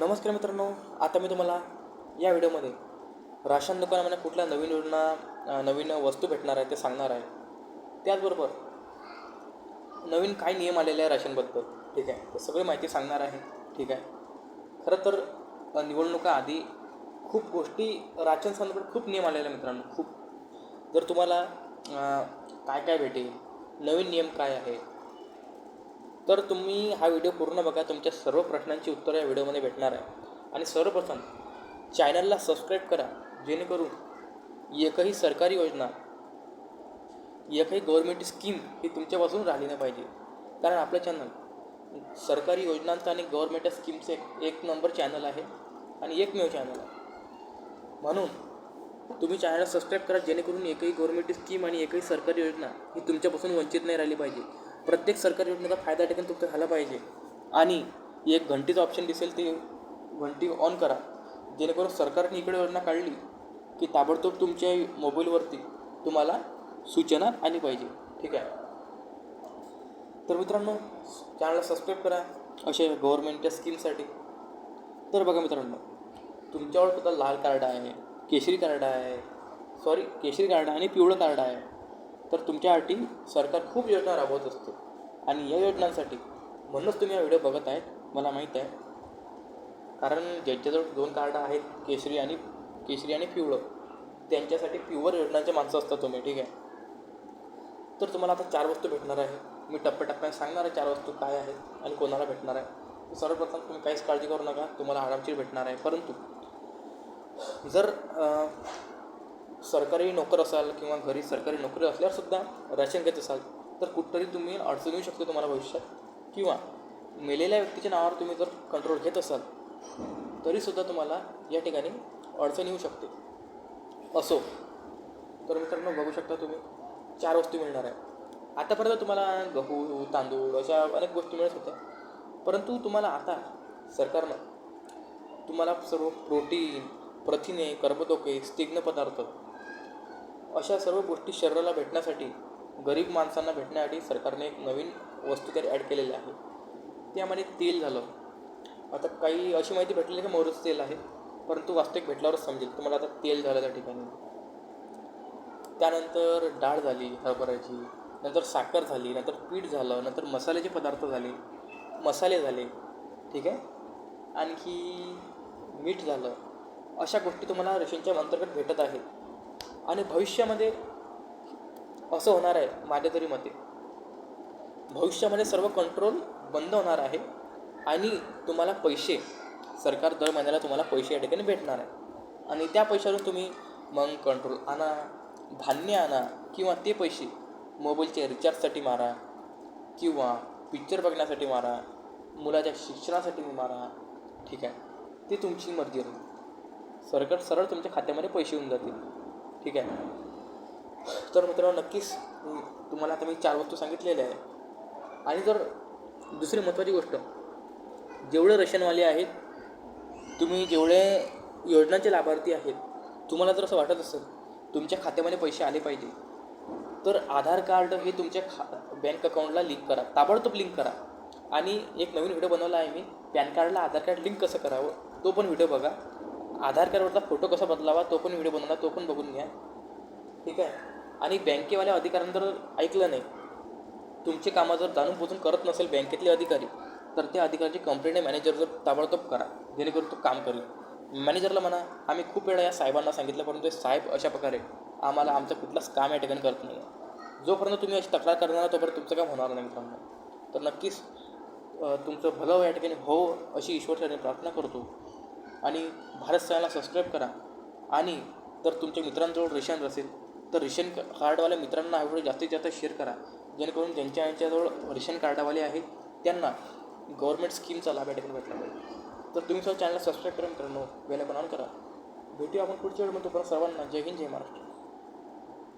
नमस्कार मित्रांनो आता मी तुम्हाला या व्हिडिओमध्ये राशन दुकानामध्ये कुठल्या नवीन योजना नवीन वस्तू भेटणार आहे ते सांगणार आहे. त्याचबरोबर नवीन काय नियम आलेले आहे राशनबद्दल ठीक आहे? तर सगळी माहिती सांगणार आहे ठीक आहे? खरं तर निवडणुका आधी खूप गोष्टी राशन संदर्भात खूप नियम आलेले आहे मित्रांनो खूप. जर तुम्हाला काय काय भेटेल नवीन नियम काय आहे तर तुम्ही हा व्हिडिओ पूर्ण बघा. तुमच्या सर्व प्रश्नांची उत्तरं या व्हिडिओमध्ये भेटणार आहे. आणि सर्वप्रथम चॅनलला सबस्क्राईब करा. जेणेकरून एकही सरकारी योजना एकही गव्हर्मेंट स्कीम ही तुमच्यापासून राहिली नाही पाहिजे. कारण आपलं चॅनल सरकारी योजनांचं आणि गव्हर्मेंट स्कीमचं एक एक नंबर चॅनल आहे आणि एकमेव चॅनल आहे. म्हणून तुम्ही चॅनलला सबस्क्राईब करा. जेणेकरून एकही गव्हर्मेंट स्कीम आणि एकही सरकारी योजना ही तुमच्यापासून वंचित नाही राहिली पाहिजे. प्रत्येक सरकारी योजनेचा फायदा ठिकाणी तुमचा झाला पाहिजे. आणि एक घंटीचं ऑप्शन दिसेल ते घंटी ऑन करा. जेणेकरून सरकारने इकडे योजना काढली की ताबडतोब तुमच्या मोबाईलवरती तुम्हाला सूचना आली पाहिजे. ठीक आहे? तर मित्रांनो चॅनलला सबस्क्राईब करा. अशा गव्हर्मेंटच्या स्कीमसाठी तर बघा मित्रांनो तुमच्यावर सुद्धा लाल कार्ड आहे केशरी कार्ड आहे. सॉरी केशरी कार्ड आणि पिवळं कार्ड आहे. तर तुमच्यासाठी सरकार खूप योजना राबवत असते. आणि या योजनांसाठी म्हणूनच तुम्ही हा व्हिडिओ बघत आहेत. मला माहीत आहे. कारण ज्यांच्याजवळ दोन कार्ड आहेत केशरी आणि केशरी आणि पिवळं त्यांच्यासाठी प्युअर योजनांचे माणसं असतात तुम्ही ठीक आहे? तर तुम्हाला आता चार वस्तू भेटणार आहे. मी टप्प्याटप्प्याने सांगणार आहे चार वस्तू काय आहेत आणि कोणाला भेटणार आहे. सर्वप्रथम तुम्ही काहीच काळजी करू नका. तुम्हाला आरामशीर भेटणार आहे. परंतु जर सरकारी नोकर असाल किंवा घरी सरकारी नोकरी असल्यावरसुद्धा राशन घेत असाल तर कुठतरी तुम्ही अडचण येऊ शकते तुम्हाला भविष्यात. किंवा मेलेल्या व्यक्तीच्या नावावर तुम्ही जर कंट्रोल घेत असाल तरीसुद्धा तुम्हाला या ठिकाणी अडचण येऊ शकते. असो. तर मित्रांनो बघू शकता तुम्ही चार वस्तू मिळणार आहे आतापर्यंत तुम्हाला गहू तांदूळ अशा अनेक गोष्टी मिळत होत्या. परंतु तुम्हाला आता सरकारनं तुम्हाला सर्व प्रोटीन प्रथिने कर्बोदके स्निग्ध पदार्थ अशा सर्व गोष्टी शरीराला भेटण्यासाठी गरीब माणसांना भेटण्यासाठी सरकारने एक नवीन वस्तू तरी ॲड केलेली आहे. त्यामध्ये तेल झालं. आता काही अशी माहिती भेटलेली की मोहरीचं तेल आहे. परंतु वास्तविक भेटल्यावरच समजेल. तुम्हाला आता तेल झालं त्या ठिकाणी. त्यानंतर डाळ झाली हरभऱ्याची. नंतर साखर झाली नंतर पीठ झालं नंतर मसाल्याचे पदार्थ झाले. मसाले झाले. ठीक आहे? आणखी मीठ झालं. अशा गोष्टी तुम्हाला रेशनच्या अंतर्गत भेटत आहेत. आणि भविष्यामध्ये असं होणार आहे माझ्या तरी मते. भविष्यामध्ये सर्व कंट्रोल बंद होणार आहे आणि तुम्हाला पैसे सरकार दर महिन्याला तुम्हाला पैसे या ठिकाणी भेटणार आहे. आणि त्या पैशावर तुम्ही मग कंट्रोल आणा धान्य आणा किंवा ते पैसे मोबाईलच्या रिचार्जसाठी मारा किंवा पिक्चर बघण्यासाठी मारा मुलाच्या शिक्षणासाठी मारा ठीक आहे. ते तुमची मर्जी राहील सरकार सरळ तुमच्या खात्यामध्ये पैसे येऊन जातील. ठीक आहे? तर मित्रांनो नक्कीच तुम्हाला आता मी चार वस्तू सांगितलेल्या आहे आणि जर दुसरी महत्त्वाची गोष्ट जेवढे रेशनवाले आहेत तुम्ही जेवढे योजनांचे लाभार्थी आहेत तुम्हाला जर असं वाटत असेल तुमच्या खात्यामध्ये पैसे आले पाहिजे तर आधार कार्ड हे तुमच्या खा बँक अकाउंटला लिंक करा ताबडतोब लिंक करा. आणि एक नवीन व्हिडिओ बनवला आहे मी पॅन कार्डला आधार कार्ड लिंक कसं करावं तो पण व्हिडिओ बघा. आधार कार्डवरचा फोटो कसा बदलावा तो पण व्हिडिओ बनवला तो पण बघून घ्या. ठीक आहे? आणि बँकेवाल्या अधिकाऱ्यांनी जर ऐकलं नाही तुमचे कामं जर जाणून बुजून करत नसेल बँकेतले अधिकारी तर त्या अधिकाऱ्याची कंप्लेंट मॅनेजर जर ताबडतोब करा. जेणेकरून तो काम करेल. मॅनेजरला म्हणा आम्ही खूप वेळा या साहेबांना सांगितलं परंतु साहेब अशा प्रकारे आम्हाला आमचं कुठलाच काम या ठिकाणी करत नाही जोपर्यंत तुम्ही अशी तक्रार करणार तोपर्यंत तुमचं काम होणार नाही मित्रांनो. तर नक्कीच तुमचं भलं या ठिकाणी हो अशी ईश्वरचरणी प्रार्थना करतो. आणि भारत चॅनलला सबस्क्राईब करा. आणि जर तुमच्या मित्रांजवळ रेशन असेल तर रेशन कार्डवाल्या मित्रांना हा व्हिडिओ जास्तीत जास्त शेअर करा. जेणेकरून ज्यांच्या यांच्याजवळ रेशन कार्डवाले आहेत त्यांना गव्हर्मेंट स्कीमचा लाभ या ठिकाणी भेटला पाहिजे. तर तुम्ही सुद्धा चॅनलला सबस्क्राईब करा करणं बेल ऑन करा. भेटू आपण पुढच्या वेळेमध्ये तुम्हाला सर्वांना जय हिंद जय महाराष्ट्र.